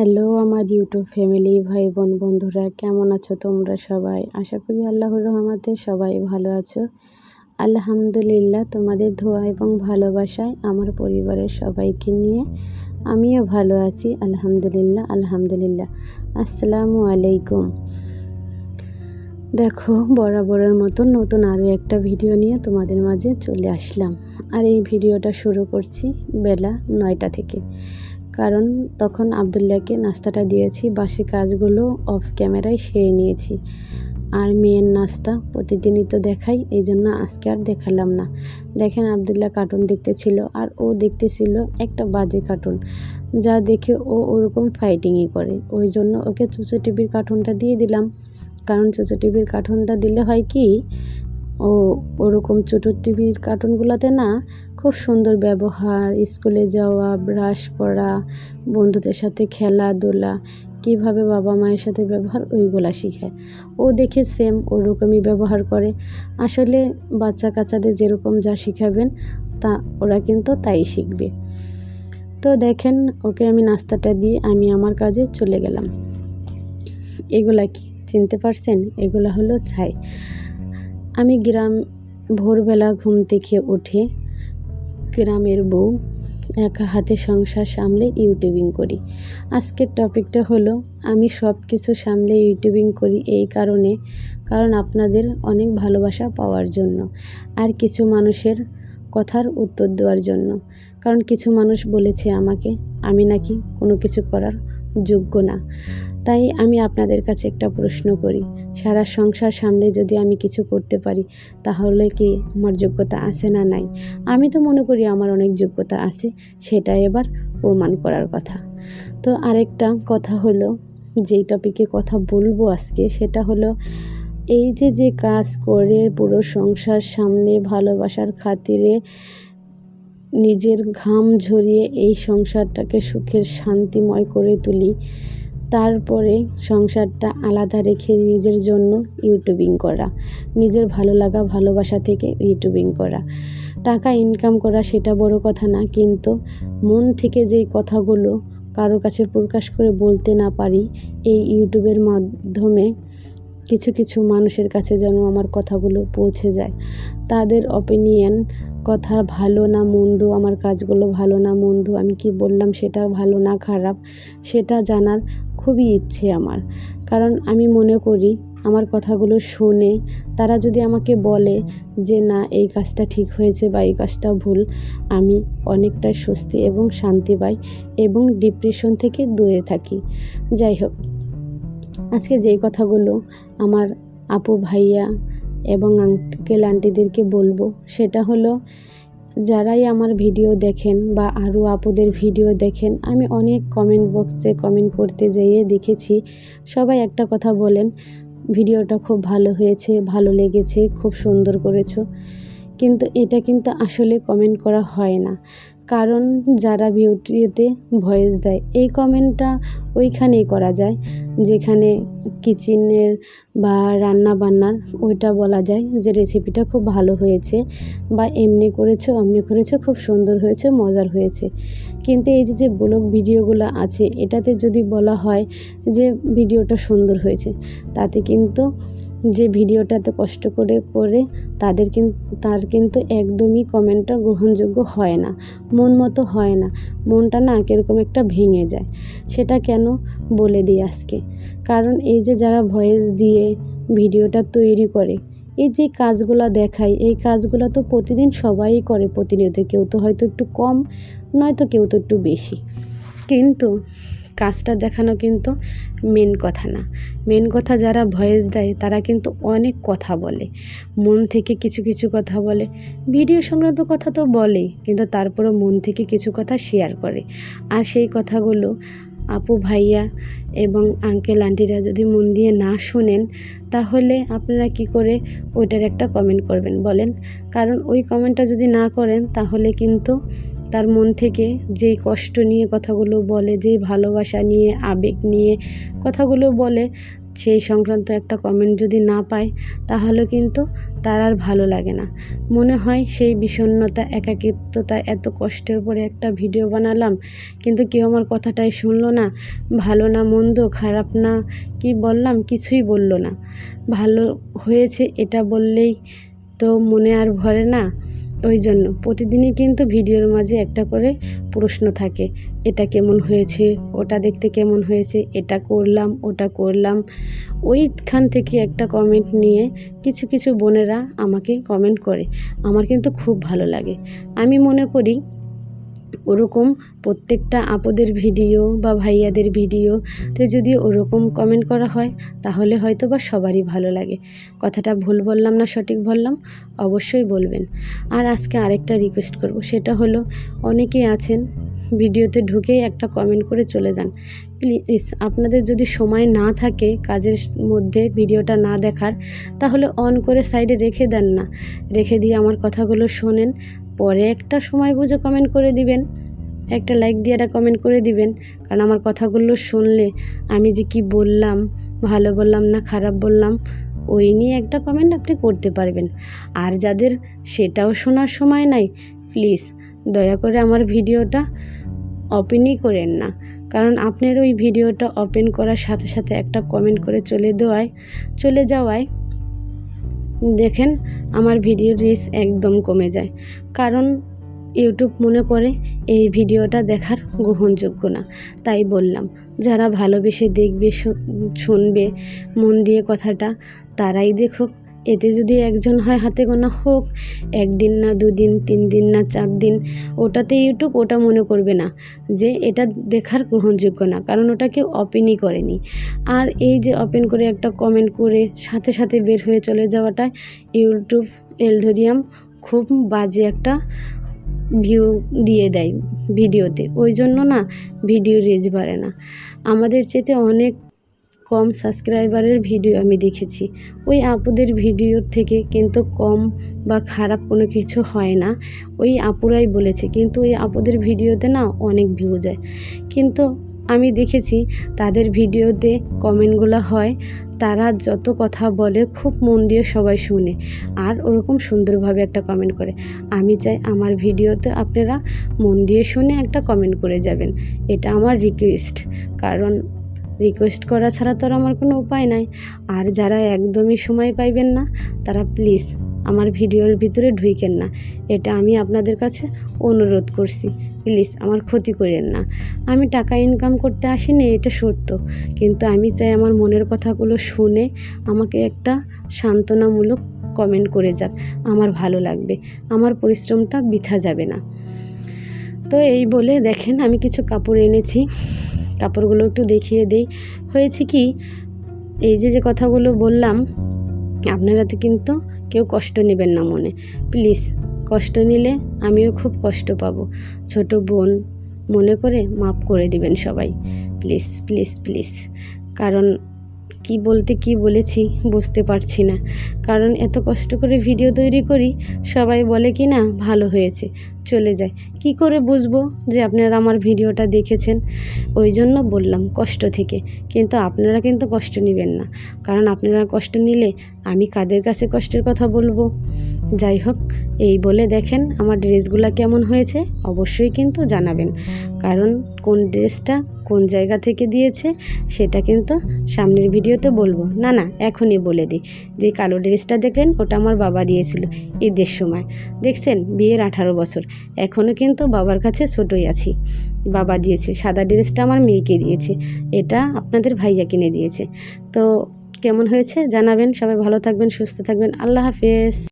Hello, আমার YouTube family ভাই বোন বন্ধুরা, কেমন আছো তোমরা সবাই? আশা করি আল্লাহর রহমাতে সবাই ভালো আছো। আলহামদুলিল্লাহ, তোমাদের ধোয়া এবং ভালোবাসায় আমার পরিবারের সবাইকে নিয়ে আমিও ভালো আছি। আলহামদুলিল্লাহ আলহামদুলিল্লাহ। আসসালামু আলাইকুম। দেখো, বরাবরের মতো নতুন আরও একটা ভিডিও নিয়ে তোমাদের মাঝে চলে আসলাম। আর এই ভিডিওটা শুরু করছি বেলা নয়টা থেকে। কারণ তখন আবদুল্লাহকে নাস্তাটা দিয়েছি, বাসি কাজগুলো অফ ক্যামেরায় সেরে নিয়েছি। আর মেয়ের নাস্তা প্রতিদিনই তো দেখাই এই জন্য আজকে আর দেখালাম না। দেখেন আবদুল্লাহ কার্টুন দেখতেছিল আর ও দেখতেছিল একটা বাজে কার্টুন যা দেখে ও ওরকম ফাইটিংই করে। ওই জন্য ওকে চুচু টিভির কার্টুনটা দিয়ে দিলাম। কারণ চুচু টিভির কার্টুনটা দিলে হয় কি ও ওরকম ছোটো টিভির কার্টুনগুলোতে না খুব সুন্দর ব্যবহার, স্কুলে যাওয়া, ব্রাশ করা, বন্ধুদের সাথে খেলাধুলা, কীভাবে বাবা মায়ের সাথে ব্যবহার ওইগুলা শিখায় ও দেখে সেম ওরকমই ব্যবহার করে। আসলে বাচ্চা কাচ্চাদের যেরকম যা শিখাবেন তা ওরা কিন্তু তাই শিখবে। তো দেখেন, ওকে আমি নাস্তাটা দিয়ে আমি আমার কাজে চলে গেলাম। এগুলা কি? চিনতে পারছেন? এগুলা হলো ছাই। আমি গ্রাম ভোরবেলা ঘুম থেকে উঠে গ্রামের বউ একা হাতে সংসার সামলে ইউটিউবিং করি। আজকের টপিকটা হলো, আমি সব কিছু সামলে ইউটিউবিং করি এই কারণে, কারণ আপনাদের অনেক ভালোবাসা পাওয়ার জন্য আর কিছু মানুষের কথার উত্তর দেওয়ার জন্য। কারণ কিছু মানুষ বলেছে আমাকে, আমি নাকি কোনো কিছু করার যোগ্য না। তাই আমি আপনাদের কাছে একটা প্রশ্ন করি। সারা সংসার সামনে যদি আমি কিছু করতে পারি, তাহলে কি আমার যোগ্যতা আছে না নাই? আমি তো মনে করি আমার অনেক যোগ্যতা আছে সেটা এবার প্রমাণ করার কথা। তো আরেকটা কথা হলো, যেই টপিকে কথা বলব আজকে, সেটা হলো, এই যে যে কাজ করে পুরো সংসার সামনে ভালোবাসার খাতিরে নিজের ঘাম ঝরিয়ে এই সংসারটাকে সুখের শান্তিময় করে তুলি। তারপরে সংসারটা আলাদা রেখে নিজের জন্য ইউটিউবিং করা, নিজের ভালো লাগা, ভালোবাসা থেকে ইউটিউবিং করা। টাকা ইনকাম করা সেটা বড় কথা না, কিন্তু মন থেকে যেই কথাগুলো কারও কাছে প্রকাশ করে বলতে না পারি, এই ইউটিউবের মাধ্যমে কিছু কিছু মানুষের কাছে যেন আমার কথাগুলো পৌঁছে যায়। তাদের অপিনিয়ন কথা ভালো না মন্দ, আমার কাজগুলো ভালো না মন্দ, আমি কি বললাম সেটা ভালো না খারাপ, সেটা জানার খুবই ইচ্ছে আমার। কারণ আমি মনে করি, আমার কথাগুলো শুনে তারা যদি আমাকে বলে যে, না, এই কাজটা ঠিক হয়েছে বা এই কাজটা ভুল আমি অনেকটা স্বস্তি এবং শান্তি পাই এবং ডিপ্রেশন থেকে দূরে থাকি। যাই হোক আজকে যেই কথাগুলো আমার আপু ভাইয়া এবং আঙ্কেল আন্টিদেরকে বলব, সেটা হলো, যারাই আমার ভিডিও দেখেন বা আরও আপুদের ভিডিও দেখেন, আমি অনেক কমেন্ট বক্সে কমেন্ট করতে যেয়ে দেখেছি, সবাই একটা কথা বলেন, ভিডিওটা খুব ভালো হয়েছে, ভালো লেগেছে, খুব সুন্দর করেছ। কিন্তু এটা কিন্তু আসলে কমেন্ট করা হয় না। কারণ যারা ভিডিওতে ভয়েস দেয়, এই কমেন্টটা ওইখানেই করা যায়, যেখানে কিচেনের বা রান্না বান্নার ওইটা বলা যায় যে রেসিপিটা খুব ভালো হয়েছে বা এমনি করেছ, অমনি করেছ, খুব সুন্দর হয়েছে, মজার হয়েছে। কিন্তু এই যে যে ব্লগ ভিডিওগুলো আছে, এটাতে যদি বলা হয় যে ভিডিওটা সুন্দর হয়েছে, তাতে কিন্তু যে ভিডিওটা এত কষ্ট করে করে তাদের কিন্তু তার কিন্তু একদমই কমেন্টটা গ্রহণযোগ্য হয় না। মন মতো হয় না। মনটা না কীরকম একটা ভেঙে যায়। সেটা কেন? বলে দিই আজকে। কারণ এই যে যারা ভয়েস দিয়ে ভিডিওটা তৈরি করে, এই যে কাজগুলো দেখায়, এই কাজগুলো তো প্রতিদিন সবাই করে প্রতিনিয়ত। কেউ তো হয়তো একটু কম, নয়তো কেউ তো একটু বেশি। কিন্তু কাজটা দেখানো কিন্তু মেন কথা না। মেন কথা যারা ভয়েস দেয়, তারা কিন্তু অনেক কথা বলে। মন থেকে কিছু কিছু কথা বলে। ভিডিও সংক্রান্ত কথা তো বলেই, কিন্তু তারপরও মন থেকে কিছু কথা শেয়ার করে। আর সেই কথাগুলো আপু ভাইয়া এবং আঙ্কেল আন্টিরা যদি মন দিয়ে না শোনেন, তাহলে আপনারা কি করে ওইটার একটা কমেন্ট করবেন বলেন? কারণ ওই কমেন্টটা যদি না করেন, তাহলে কিন্তু তার মন থেকে যেই কষ্ট নিয়ে কথাগুলো বলে, যেই ভালোবাসা নিয়ে, আবেগ নিয়ে কথাগুলো বলে, সেই সংক্রান্ত একটা কমেন্ট যদি না পায়, তাহলে কিন্তু তার আর ভালো লাগে না। মনে হয় সেই বিষণ্ণতা, একাকিত্বতা, এত কষ্টের পরে একটা ভিডিও বানালাম, কিন্তু কেউ আমার কথাটাই শুনলো না। ভালো না মন্দ, খারাপ না কি বললাম কিছুই বলল না। ভালো হয়েছে এটা বললেই তো মনে আর ভরে না। ওই জন্য প্রতিদিনই কিন্তু ভিডিওর মাঝে একটা করে প্রশ্ন থাকে, এটা কেমন হয়েছে, ওটা দেখতে কেমন হয়েছে, এটা করলাম, ওটা করলাম। ওইখান থেকে একটা কমেন্ট নিয়ে কিছু কিছু বোনেরা আমাকে কমেন্ট করে, আমার কিন্তু খুব ভালো লাগে। আমি মনে করি ওরকম প্রত্যেকটা আপদের ভিডিও বা ভাইয়াদের ভিডিওতে যদি ওরকম কমেন্ট করা হয়, তাহলে হয়তো বা সবারই ভালো লাগে। কথাটা ভুল বললাম না, সঠিক বললাম, অবশ্যই বলবেন। আর আজকে আরেকটা রিকোয়েস্ট করব, সেটা হলো, অনেকেই আছেন, ভিডিওতে ঢুকেই একটা কমেন্ট করে চলে যান। প্লিজ আপনাদের যদি সময় না থাকে কাজের মধ্যে ভিডিওটা না দেখার, তাহলে অন করে সাইডে রেখে দেন না। রেখে দিয়ে আমার কথাগুলো শোনেন পরে একটা সময় বুঝে কমেন্ট করে দিবেন। একটা লাইক দিয়ে একটা কমেন্ট করে দিবেন। কারণ আমার কথাগুলো শুনলে আমি যে কি বললাম, ভালো বললাম না খারাপ বললাম, ওই নিয়ে একটা কমেন্ট আপনি করতে পারবেন। আর যাদের সেটাও শোনার সময় নাই প্লিজ দয়া করে আমার ভিডিওটা ওপেনই করেন না। কারণ আপনার ওই ভিডিওটা ওপেন করার সাথে সাথে একটা কমেন্ট করে চলে দেওয়ায়, চলে যাওয়ায় দেখেন, আমার ভিডিও রিচ একদম কমে যায়। কারণ ইউটিউব মনে করে এই ভিডিওটা দেখার গ্রহণযোগ্য না। তাই বললাম, যারা ভালোবেসে দেখবে শুনবে, মন দিয়ে কথাটা, তারাই দেখুক। এতে যদি একজন হয় হাতে গোনা হোক, একদিন না দুদিন তিন দিন না চার দিন ওটাতে ইউটিউব ওটা মনে করবে না যে এটা দেখার গ্রহণযোগ্য না, কারণ ওটা কেউ ওপেনই করেনি। আর এই যে ওপেন করে একটা কমেন্ট করে সাথে সাথে বের হয়ে চলে যাওয়াটা ইউটিউব এলধরিয়াম খুব বাজে একটা ভিউ দিয়ে দেয় ভিডিওতে। ওই জন্য না ভিডিও রিচ বাড়ে না। আমাদের চেতে অনেক কম সাবস্ক্রাইবারের ভিডিও আমি দেখেছি। ওই আপুদের ভিডিওর থেকে কিন্তু কম বা খারাপ কোনো কিছু হয় না, ওই আপুরাই বলেছে। কিন্তু ওই আপুদের ভিডিওতে না অনেক ভিউ যায়। কিন্তু আমি দেখেছি তাদের ভিডিওতে কমেন্টগুলো হয়, তারা যত কথা বলে খুব মন দিয়ে সবাই শুনে আর ওরকম সুন্দরভাবে একটা কমেন্ট করে। আমি চাই আমার ভিডিওতে আপনারা মন দিয়ে শুনে একটা কমেন্ট করে যাবেন। এটা আমার রিকোয়েস্ট কারণ রিকোয়েস্ট করা ছাড়া তো আর আমার কোনো উপায় নাই। আর যারা একদমই সময় পাইবেন না, তারা প্লিজ আমার ভিডিওর ভিতরে ঢুইকেন না। এটা আমি আপনাদের কাছে অনুরোধ করছি প্লিজ আমার ক্ষতি করেন না। আমি টাকা ইনকাম করতে আসিনি, এটা সত্য। কিন্তু আমি চাই আমার মনের কথাগুলো শুনে আমাকে একটা সান্ত্বনামূলক কমেন্ট করে যাক, আমার ভালো লাগবে। আমার পরিশ্রমটা বৃথা যাবে না। তো এই বলে দেখেন আমি কিছু কাপড় এনেছি। কাপড়গুলো একটু দেখিয়ে দিই। হয়েছে কি, এই যে যে কথাগুলো বললাম, আপনারা তো কিন্তু কেউ কষ্ট নেবেন না মনে। প্লিজ, কষ্ট নিলে আমিও খুব কষ্ট পাবো। ছোট বোন, মনে করে মাফ করে দিবেন সবাই। Please please please. কারণ কি বলতে কি বলেছি বুঝতে পারছি না। কারণ এত কষ্ট করে ভিডিও তৈরি করি, সবাই বলে কি না, ভালো হয়েছে, চলে যায়। কি করে বুঝব যে আপনারা আমার ভিডিওটা দেখেছেন? ওই জন্য বললাম কষ্ট থেকে। কিন্তু আপনারা কিন্তু কষ্ট নেবেন না। কারণ আপনারা কষ্ট নিলে আমি কাদের কাছে কষ্টের কথা বলব? যাই হোক এই বলে দেখেন আমার ড্রেসগুলো কেমন হয়েছে, অবশ্যই কিন্তু জানাবেন। কারণ কোন ড্রেসটা কোন জায়গা থেকে দিয়েছে, সেটা কিন্তু সামনের ভিডিওতে বলব। না না, এখনই বলে দিই। যে কালো ড্রেসটা দেখলেন, ওটা আমার বাবা দিয়েছিল ঈদের সময়। দেখছেন, বিয়ের আঠারো বছর। এখনও কিন্তু বাবার কাছে ছোটোই আছি। বাবা দিয়েছে, সাদা ড্রেসটা আমার মেয়েকে দিয়েছে। এটা আপনাদের ভাইয়া কিনে দিয়েছে। তো কেমন হয়েছে জানাবেন, সবাই ভালো থাকবেন, সুস্থ থাকবেন। আল্লাহ হাফেজ।